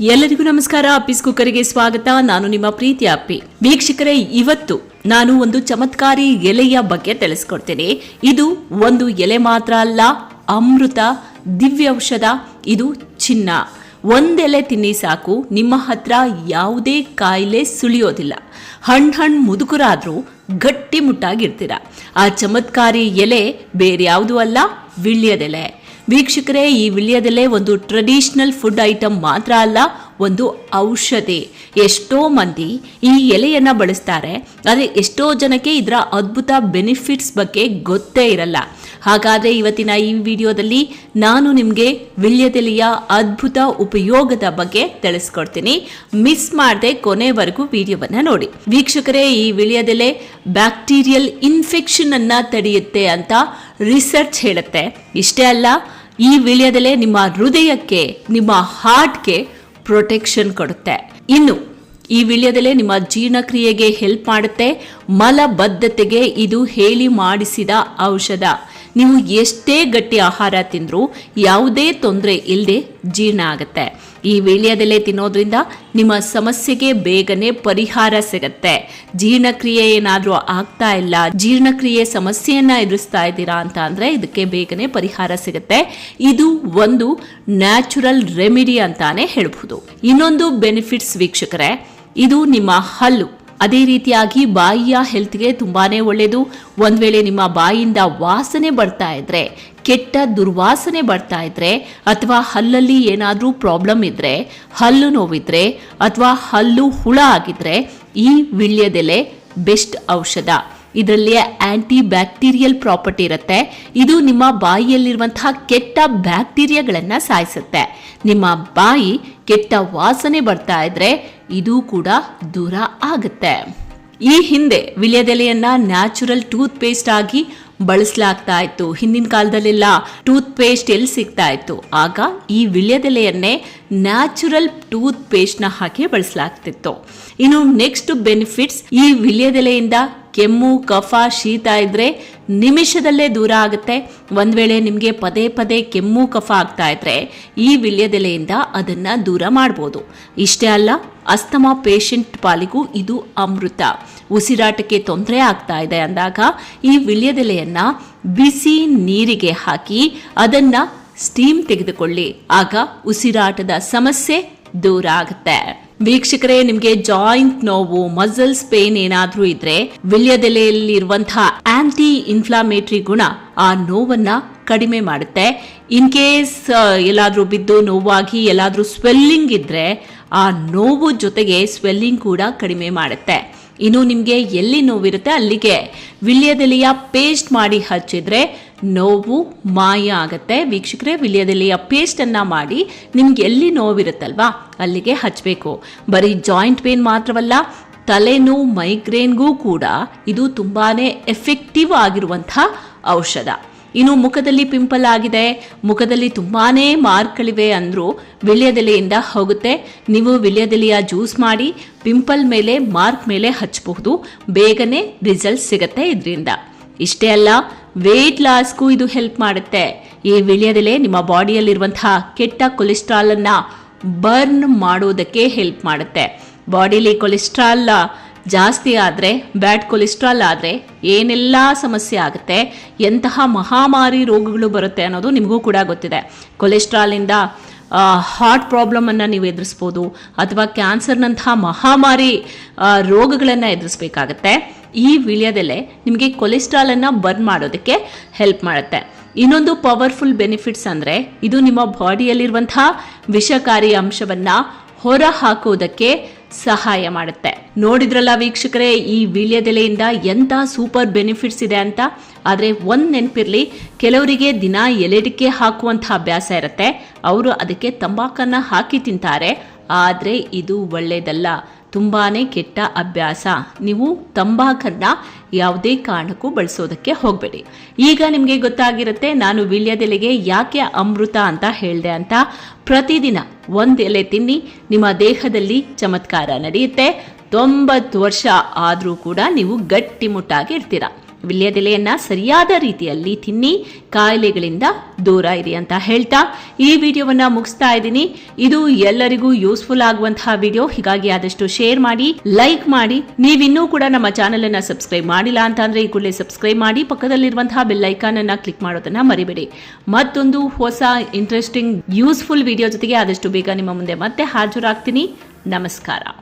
ಎಲ್ಲರಿಗೂ ನಮಸ್ಕಾರ. ಅಪ್ಪಿಸ್ ಕುಕ್ಕರಿಗೆ ಸ್ವಾಗತ. ನಾನು ನಿಮ್ಮ ಪ್ರೀತಿ ಅಪ್ಪಿ. ವೀಕ್ಷಕರೇ, ಇವತ್ತು ನಾನು ಒಂದು ಚಮತ್ಕಾರಿ ಎಲೆಯ ಬಗ್ಗೆ ತಿಳಿಸ್ಕೊಡ್ತೀನಿ. ಇದು ಒಂದು ಎಲೆ ಮಾತ್ರ ಅಲ್ಲ, ಅಮೃತ ದಿವ್ಯ ಔಷಧ ಇದು ಚಿನ್ನ. ಒಂದೆಲೆ ತಿನ್ನಿ ಸಾಕು. ನಿಮ್ಮ ಹತ್ರ ಯಾವುದೇ ಕಾಯಿಲೆ ಸುಳಿಯೋದಿಲ್ಲ. ಹಣ್ಣು ಹಣ್ಣು ಮುದುಕರಾದ್ರೂ ಗಟ್ಟಿ ಮುಟ್ಟಾಗಿರ್ತೀರ ಆ ಚಮತ್ಕಾರಿ ಎಲೆ ಬೇರೆ ಯಾವುದೂ ಅಲ್ಲ, ವಿಳ್ಯದೆಲೆ. ವೀಕ್ಷಕರೇ, ಈ ವಿಳ್ಯದೆಲೆ ಒಂದು ಟ್ರೆಡಿಷನಲ್ ಫುಡ್ ಐಟಮ್ ಮಾತ್ರ ಅಲ್ಲ, ಒಂದು ಔಷಧಿ. ಎಷ್ಟೋ ಮಂದಿ ಈ ಎಲೆಯನ್ನು ಬಳಸ್ತಾರೆ, ಆದರೆ ಎಷ್ಟೋ ಜನಕ್ಕೆ ಇದರ ಅದ್ಭುತ ಬೆನಿಫಿಟ್ಸ್ ಬಗ್ಗೆ ಗೊತ್ತೇ ಇರಲ್ಲ. ಹಾಗಾದರೆ ಇವತ್ತಿನ ಈ ವಿಡಿಯೋದಲ್ಲಿ ನಾನು ನಿಮಗೆ ವಿಳ್ಯದೆಲೆಯ ಅದ್ಭುತ ಉಪಯೋಗದ ಬಗ್ಗೆ ತಿಳಿಸ್ಕೊಡ್ತೀನಿ. ಮಿಸ್ ಮಾಡದೆ ಕೊನೆವರೆಗೂ ವಿಡಿಯೋವನ್ನು ನೋಡಿ. ವೀಕ್ಷಕರೇ, ಈ ವಿಳ್ಯದೆಲೆ ಬ್ಯಾಕ್ಟೀರಿಯಲ್ ಇನ್ಫೆಕ್ಷನ್ ಅನ್ನ ತಡೆಯುತ್ತೆ ಅಂತ ರಿಸರ್ಚ್ ಹೇಳುತ್ತೆ. ಇಷ್ಟೇ ಅಲ್ಲ ಈ ವಿಳ್ಯದೆಲೆ ನಿಮ್ಮ ಹೃದಯಕ್ಕೆ, ನಿಮ್ಮ ಹಾರ್ಟ್ಗೆ ಪ್ರೊಟೆಕ್ಷನ್ ಕೊಡುತ್ತೆ. ಇನ್ನು, ಈ ವಿಳ್ಯದೆಲೆ ನಿಮ್ಮ ಜೀರ್ಣಕ್ರಿಯೆಗೆ ಹೆಲ್ಪ್ ಮಾಡುತ್ತೆ. ಮಲಬದ್ಧತೆಗೆ ಇದು ಹೇಳಿ ಮಾಡಿಸಿದ ಔಷಧ. ನೀವು ಎಷ್ಟೇ ಗಟ್ಟಿ ಆಹಾರ ತಿಂದರೂ ಯಾವುದೇ ತೊಂದರೆ ಇಲ್ಲದೆ ಜೀರ್ಣ ಆಗುತ್ತೆ. ಈ ವೀಳ್ಯದೆಲೆ ತಿನ್ನೋದ್ರಿಂದ ನಿಮ್ಮ ಸಮಸ್ಯೆಗೆ ಬೇಗನೆ ಪರಿಹಾರ ಸಿಗತ್ತೆ. ಜೀರ್ಣಕ್ರಿಯೆ ಏನಾದರೂ ಆಗ್ತಾ ಇಲ್ಲ, ಜೀರ್ಣಕ್ರಿಯೆ ಸಮಸ್ಯೆಯನ್ನ ಎದುರಿಸ್ತಾ ಇದ್ದೀರಾ ಅಂತ ಅಂದರೆ ಇದಕ್ಕೆ ಬೇಗನೆ ಪರಿಹಾರ ಸಿಗುತ್ತೆ. ಇದು ಒಂದು ನ್ಯಾಚುರಲ್ ರೆಮಿಡಿ ಅಂತಾನೆ ಹೇಳಬಹುದು. ಇನ್ನೊಂದು ಬೆನಿಫಿಟ್ಸ್ ವೀಕ್ಷಕರೇ, ಇದು ನಿಮ್ಮ ಹಲ್ಲು. ಅದೇ ರೀತಿಯಾಗಿ ಬಾಯಿಯ ಹೆಲ್ತ್ಗೆ ತುಂಬಾನೇ ಒಳ್ಳೆಯದು ಒಂದು ವೇಳೆ ನಿಮ್ಮ ಬಾಯಿಯಿಂದ ವಾಸನೆ ಬರ್ತಾ ಇದ್ರೆ, ಕೆಟ್ಟ ದುರ್ವಾಸನೆ ಬರ್ತಾ ಇದ್ರೆ, ಅಥವಾ ಹಲ್ಲಲ್ಲಿ ಏನಾದರೂ ಪ್ರಾಬ್ಲಮ್ ಇದ್ರೆ, ಹಲ್ಲು ನೋವಿದ್ರೆ, ಅಥವಾ ಹಲ್ಲು ಹುಳ ಆಗಿದ್ರೆ, ಈ ವಿಳ್ಯದೆಲೆ ಬೆಸ್ಟ್ ಔಷಧ. ಇದರಲ್ಲಿ ಆಂಟಿ ಬ್ಯಾಕ್ಟೀರಿಯಲ್ ಪ್ರಾಪರ್ಟಿ ಇರುತ್ತೆ. ಇದು ನಿಮ್ಮ ಬಾಯಿಯಲ್ಲಿರುವಂತಹ ಕೆಟ್ಟ ಬ್ಯಾಕ್ಟೀರಿಯಾಗಳನ್ನು ಸಾಯಿಸುತ್ತೆ. ನಿಮ್ಮ ಬಾಯಿ ಕೆಟ್ಟ ವಾಸನೆ ಬರ್ತಾ ಇದ್ರೆ ಇದು ಕೂಡ ದೂರ ಆಗುತ್ತೆ. ಈ ಹಿಂದೆ ವಿಳ್ಯದೆಲೆಯನ್ನ ನ್ಯಾಚುರಲ್ ಟೂತ್ ಪೇಸ್ಟ್ ಆಗಿ ಬಳಸಲಾಗ್ತಾ ಇತ್ತು. ಹಿಂದಿನ ಕಾಲದಲ್ಲೆಲ್ಲ ಟೂತ್ ಪೇಸ್ಟ್ ಎಲ್ಲಿ ಸಿಗ್ತಾ ಇತ್ತು? ಆಗ ಈ ವಿಳ್ಯದೆಲೆಯನ್ನೇ ನ್ಯಾಚುರಲ್ ಟೂತ್ ಪೇಸ್ಟ್ನ ಹಾಕಿ ಬಳಸಲಾಗ್ತಿತ್ತು. ಇನ್ನು ನೆಕ್ಸ್ಟ್ ಬೆನಿಫಿಟ್ಸ್ ಈ ವಿಳ್ಯದೆಲೆಯಿಂದ ಕೆಮ್ಮು, ಕಫ, ಶೀತ ಇದ್ರೆ ನಿಮಿಷದಲ್ಲೇ ದೂರ ಆಗುತ್ತೆ. ಒಂದ್ ವೇಳೆ ನಿಮಗೆ ಪದೇ ಪದೇ ಕೆಮ್ಮು, ಕಫ ಆಗ್ತಾ ಇದ್ರೆ ಈ ವಿಳ್ಯದೆಲೆಯಿಂದ ಅದನ್ನ ದೂರ ಮಾಡ್ಬೋದು. ಇಷ್ಟೇ ಅಲ್ಲ, ಅಸ್ತಮಾ ಪೇಷಂಟ್ ಪಾಲಿಗೂ ಇದು ಅಮೃತ. ಉಸಿರಾಟಕ್ಕೆ ತೊಂದರೆ ಆಗ್ತಾ ಇದೆ ಅಂದಾಗ ಈ ವಿಳ್ಯದೆಲೆಯನ್ನ ಬಿಸಿ ನೀರಿಗೆ ಹಾಕಿ ಅದನ್ನ ಸ್ಟೀಮ್ ತೆಗೆದುಕೊಳ್ಳಿ. ಆಗ ಉಸಿರಾಟದ ಸಮಸ್ಯೆ ದೂರ ಆಗುತ್ತೆ. ವೀಕ್ಷಕರೇ, ನಿಮಗೆ ಜಾಯಿಂಟ್ ನೋವು, ಮಸಲ್ಸ್ ಪೇನ್ ಏನಾದರೂ ಇದ್ರೆ ವಿಲ್ಯದೆಲೆಯಲ್ಲಿರುವಂತಹ ಆಂಟಿ ಇನ್ಫ್ಲಾಮೇಟರಿ ಗುಣ ಆ ನೋವನ್ನ ಕಡಿಮೆ ಮಾಡುತ್ತೆ. ಇನ್ ಕೇಸ್ ಎಲ್ಲಾದರೂ ಬಿದ್ದು ನೋವಾಗಿ, ಎಲ್ಲಾದರೂ ಸ್ವೆಲ್ಲಿಂಗ್ ಇದ್ರೆ ಆ ನೋವು ಜೊತೆಗೆ ಸ್ವೆಲ್ಲಿಂಗ್ ಕೂಡ ಕಡಿಮೆ ಮಾಡುತ್ತೆ. ಇನ್ನು ನಿಮಗೆ ಎಲ್ಲಿ ನೋವಿರುತ್ತೆ, ಅಲ್ಲಿಗೆ ವಿಳ್ಯದೆಲೆಯ ಪೇಸ್ಟ್ ಮಾಡಿ ಹಚ್ಚಿದ್ರೆ ನೋವು ಮಾಯ ಆಗುತ್ತೆ. ವೀಕ್ಷಕರೇ ವಿಳ್ಯದೆಲೆಯ ಪೇಸ್ಟ್ ಅನ್ನ ಮಾಡಿ ನಿಮ್ಗೆ ಎಲ್ಲಿ ನೋವಿರುತ್ತಲ್ವಾ, ಅಲ್ಲಿಗೆ ಹಚ್ಚಬೇಕು ಬರೀ ಜಾಯಿಂಟ್ ಪೇನ್ ಮಾತ್ರವಲ್ಲ ತಲೆನೋವು ಮೈಗ್ರೇನ್ಗೂ ಕೂಡ ಇದು ತುಂಬಾನೇ ಎಫೆಕ್ಟಿವ್ ಆಗಿರುವಂತಹ ಔಷಧ. ಇನ್ನು ಮುಖದಲ್ಲಿ ಪಿಂಪಲ್ ಆಗಿದೆ, ಮುಖದಲ್ಲಿ ತುಂಬಾನೇ ಮಾರ್ಕ್ಗಳಿವೆ ಅಂದರೂ ವಿಳ್ಯದೆಲೆಯಿಂದ ಹೋಗುತ್ತೆ. ನೀವು ವಿಳ್ಯದೆಲೆಯ ಜ್ಯೂಸ್ ಮಾಡಿ ಪಿಂಪಲ್ ಮೇಲೆ ಮಾರ್ಕ್ ಮೇಲೆ ಹಚ್ಚಬಹುದು ಬೇಗನೆ ರಿಸಲ್ಟ್ ಸಿಗುತ್ತೆ ಇದರಿಂದ. ಇಷ್ಟೇ ಅಲ್ಲ ವೇಟ್ ಲಾಸ್ಗೂ ಇದು ಹೆಲ್ಪ್ ಮಾಡುತ್ತೆ. ಈ ವಿಳ್ಯದೆಲೆ ನಿಮ್ಮ ಬಾಡಿಯಲ್ಲಿರುವಂತಹ ಕೆಟ್ಟ ಕೊಲೆಸ್ಟ್ರಾಲ್ ಅನ್ನ ಬರ್ನ್ ಮಾಡೋದಕ್ಕೆ ಹೆಲ್ಪ್ ಮಾಡುತ್ತೆ. ಬಾಡಿಲಿ ಕೊಲೆಸ್ಟ್ರಾಲ್ ಜಾಸ್ತಿ ಆದರೆ ಬ್ಯಾಡ್ ಕೊಲೆಸ್ಟ್ರಾಲ್ ಆದರೆ ಏನೆಲ್ಲ ಸಮಸ್ಯೆ ಆಗುತ್ತೆ, ಎಂತಹ ಮಹಾಮಾರಿ ರೋಗಗಳು ಬರುತ್ತೆ ಅನ್ನೋದು ನಿಮಗೂ ಕೂಡ ಗೊತ್ತಿದೆ. ಕೊಲೆಸ್ಟ್ರಾಲಿಂದ ಹಾರ್ಟ್ ಪ್ರಾಬ್ಲಮನ್ನು ನೀವು ಎದುರಿಸ್ಬೋದು, ಅಥವಾ ಕ್ಯಾನ್ಸರ್ನಂತಹ ಮಹಾಮಾರಿ ರೋಗಗಳನ್ನು ಎದುರಿಸ್ಬೇಕಾಗತ್ತೆ. ಈ ವಿಳ್ಯದೆಲೆ ನಿಮಗೆ ಕೊಲೆಸ್ಟ್ರಾಲನ್ನು ಬರ್ನ್ ಮಾಡೋದಕ್ಕೆ ಹೆಲ್ಪ್ ಮಾಡುತ್ತೆ. ಇನ್ನೊಂದು ಪವರ್ಫುಲ್ ಬೆನಿಫಿಟ್ಸ್ ಅಂದರೆ ಇದು ನಿಮ್ಮ ಬಾಡಿಯಲ್ಲಿರುವಂತಹ ವಿಷಕಾರಿ ಅಂಶವನ್ನ ಹೊರ ಹಾಕೋದಕ್ಕೆ ಸಹಾಯ ಮಾಡುತ್ತೆ. ನೋಡಿದ್ರಲ್ಲ ವೀಕ್ಷಕರೇ, ಈ ವೀಳ್ಯದೆಲೆಯಿಂದ ಎಂತ ಸೂಪರ್ ಬೆನಿಫಿಟ್ಸ್ ಇದೆ ಅಂತ? ಆದರೆ ಒಂದ್ ನೆನಪಿರ್ಲಿ, ಕೆಲವರಿಗೆ ದಿನ ಎಲೆಡಿಕೆ ಹಾಕುವಂತಹ ಅಭ್ಯಾಸ ಇರುತ್ತೆ. ಅವರು ಅದಕ್ಕೆ ತಂಬಾಕನ್ನ ಹಾಕಿ ತಿಂತಾರೆ. ಆದರೆ ಇದು ಒಳ್ಳೆಯದಲ್ಲ ತುಂಬಾನೇ ಕೆಟ್ಟ ಅಭ್ಯಾಸ. ನೀವು ತಂಬಾಕನ್ನ ಯಾವುದೇ ಕಾರಣಕ್ಕೂ ಬಳಸೋದಕ್ಕೆ ಹೋಗಬೇಡಿ. ಈಗ ನಿಮಗೆ ಗೊತ್ತಾಗಿರುತ್ತೆ ನಾನು ವೀಳ್ಯದೆಲೆಗೆ ಯಾಕೆ ಅಮೃತ ಅಂತ ಹೇಳಿದೆ ಅಂತ. ಪ್ರತಿದಿನ ಒಂದು ಎಲೆ ತಿನ್ನಿ, ನಿಮ್ಮ ದೇಹದಲ್ಲಿ ಚಮತ್ಕಾರ ನಡೆಯುತ್ತೆ. ತೊಂಬತ್ತು ವರ್ಷ ಆದರೂ ಕೂಡ ನೀವು ಗಟ್ಟಿಮುಟ್ಟಾಗಿ ಇರ್ತೀರ. ವಿಳ್ಯದೆಲೆಯನ್ನ ಸರಿಯಾದ ರೀತಿಯಲ್ಲಿ ತಿನ್ನಿ, ಕಾಯಿಲೆಗಳಿಂದ ದೂರ ಇರಿ ಅಂತ ಹೇಳ್ತಾ ಈ ವಿಡಿಯೋವನ್ನ ಮುಗಿಸ್ತಾ ಇದ್ದೀನಿ. ಇದು ಎಲ್ಲರಿಗೂ ಯೂಸ್ಫುಲ್ ಆಗುವಂತಹ ವಿಡಿಯೋ. ಹೀಗಾಗಿ ಆದಷ್ಟು ಶೇರ್ ಮಾಡಿ ಲೈಕ್ ಮಾಡಿ. ನೀವಿನ್ನೂ ಕೂಡ ನಮ್ಮ ಚಾನೆಲ್ ಅನ್ನ ಸಬ್ಸ್ಕ್ರೈಬ್ ಮಾಡಿಲ್ಲ ಅಂತ ಅಂದ್ರೆ ಈ ಕೂಡಲೇ ಸಬ್ಸ್ಕ್ರೈಬ್ ಮಾಡಿ. ಪಕ್ಕದಲ್ಲಿರುವಂತಹ ಬೆಲ್ ಐಕಾನ್ ಅನ್ನ ಕ್ಲಿಕ್ ಮಾಡೋದನ್ನ ಮರಿಬೇಡಿ. ಮತ್ತೊಂದು ಹೊಸ ಇಂಟ್ರೆಸ್ಟಿಂಗ್ ಯೂಸ್ಫುಲ್ ವಿಡಿಯೋ ಜೊತೆಗೆ ಆದಷ್ಟು ಬೇಗ ನಿಮ್ಮ ಮುಂದೆ ಮತ್ತೆ ಹಾಜರಾಗ್ತೀನಿ. ನಮಸ್ಕಾರ.